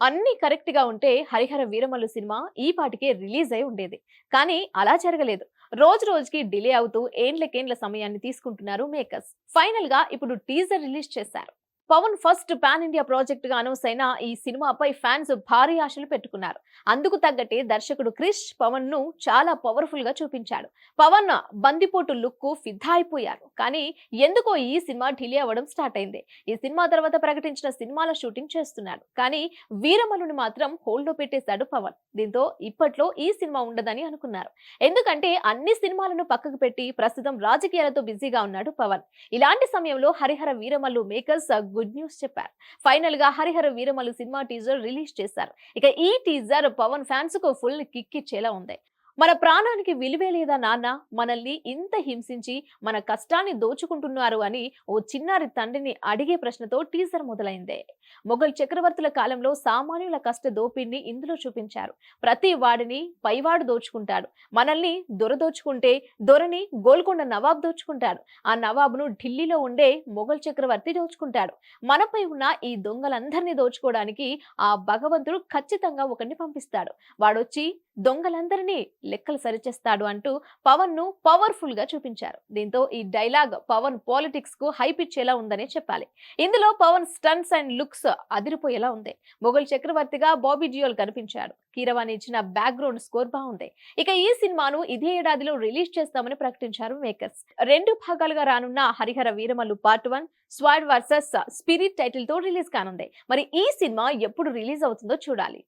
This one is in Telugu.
అన్ని కరెక్ట్గా ఉంటే హరిహర వీరమల్లు సినిమా ఈ పాటికే రిలీజ్ అయి ఉండేది. కానీ అలా జరగలేదు. రోజు రోజుకి డిలే అవుతూ ఏండ్లకేండ్ల సమయాన్ని తీసుకుంటున్నారు మేకర్స్. ఫైనల్గా ఇప్పుడు టీజర్ రిలీజ్ చేశారు. పవన్ ఫస్ట్ పాన్ ఇండియా ప్రాజెక్ట్గా అనౌన్స్ అయిన ఈ సినిమాపై ఫ్యాన్స్ భారీ ఆశలు పెట్టుకున్నారు. అందుకు తగ్గట్టే దర్శకుడు క్రిష్ పవన్ను చాలా పవర్ఫుల్గా చూపించాడు. పవన్ బందిపోటు లుక్కు ఫిదా అయిపోయారు. కానీ ఎందుకో ఈ సినిమా డిలే అవ్వడం స్టార్ట్ అయింది. ఈ సినిమా తర్వాత ప్రకటించిన సినిమాల షూటింగ్ చేస్తున్నాడు కానీ వీరమలుని మాత్రం హోల్డ్లో పెట్టేశాడు పవన్. దీంతో ఇప్పట్లో ఈ సినిమా ఉండదని అనుకున్నారు. ఎందుకంటే అన్ని సినిమాలను పక్కకు పెట్టి ప్రస్తుతం రాజకీయాలతో బిజీగా ఉన్నాడు పవన్. ఇలాంటి సమయంలో Harihara Veeramallu makers good news చెప్పారు. ఫైనల్గా Harihara Veeramallu cinema teaser release చేశారు. ఇక ఈ టీజర్ పవన్ ఫ్యాన్స్కు ఫుల్ కిక్ ఇచ్చేలా ఉంది. మన ప్రాణానికి విలువే లేదా నాన్న? మనల్ని ఇంత హింసించి మన కష్టాన్ని దోచుకుంటున్నారు అని ఓ చిన్నారి తండ్రిని అడిగే ప్రశ్నతో టీజర్ మొదలైందే. మొఘల్ చక్రవర్తుల కాలంలో సామాన్యుల కష్ట దోపిడిని ఇందులో చూపించారు. ప్రతి వాడిని పైవాడు దోచుకుంటాడు. మనల్ని దొర దోచుకుంటే దొరని గోల్కొండ నవాబ్ దోచుకుంటాడు. ఆ నవాబును ఢిల్లీలో ఉండే మొఘల్ చక్రవర్తి దోచుకుంటాడు. మనపై ఉన్న ఈ దొంగలందరినీ దోచుకోవడానికి ఆ భగవంతుడు ఖచ్చితంగా ఒకరిని పంపిస్తాడు. వాడొచ్చి దొంగలందరినీ లెక్కలు సరిచేస్తాడు అంటూ పవన్ను పవర్ఫుల్గా చూపించారు. దీంతో ఈ డైలాగ్ పవన్ పాలిటిక్స్కు హైప్ ఇచ్చేలా ఉందనే చెప్పాలి. ఇందులో పవన్ స్టన్స్ అండ్ లుక్స్ అదిరిపోయేలా ఉంది. మొఘల్ చక్రవర్తిగా బాబీ జియోల్ కనిపించాడు. కీరవాణి ఇచ్చిన బ్యాక్గ్రౌండ్ స్కోర్ బాగుంది. ఇక ఈ సినిమాను ఇదే ఏడాదిలో రిలీజ్ చేస్తామని ప్రకటించారు మేకర్స్. రెండు భాగాలుగా రానున్న Harihara Veeramallu part one sword versus spirit టైటిల్తో రిలీజ్ కానుంది. మరి ఈ సినిమా ఎప్పుడు రిలీజ్ అవుతుందో చూడాలి.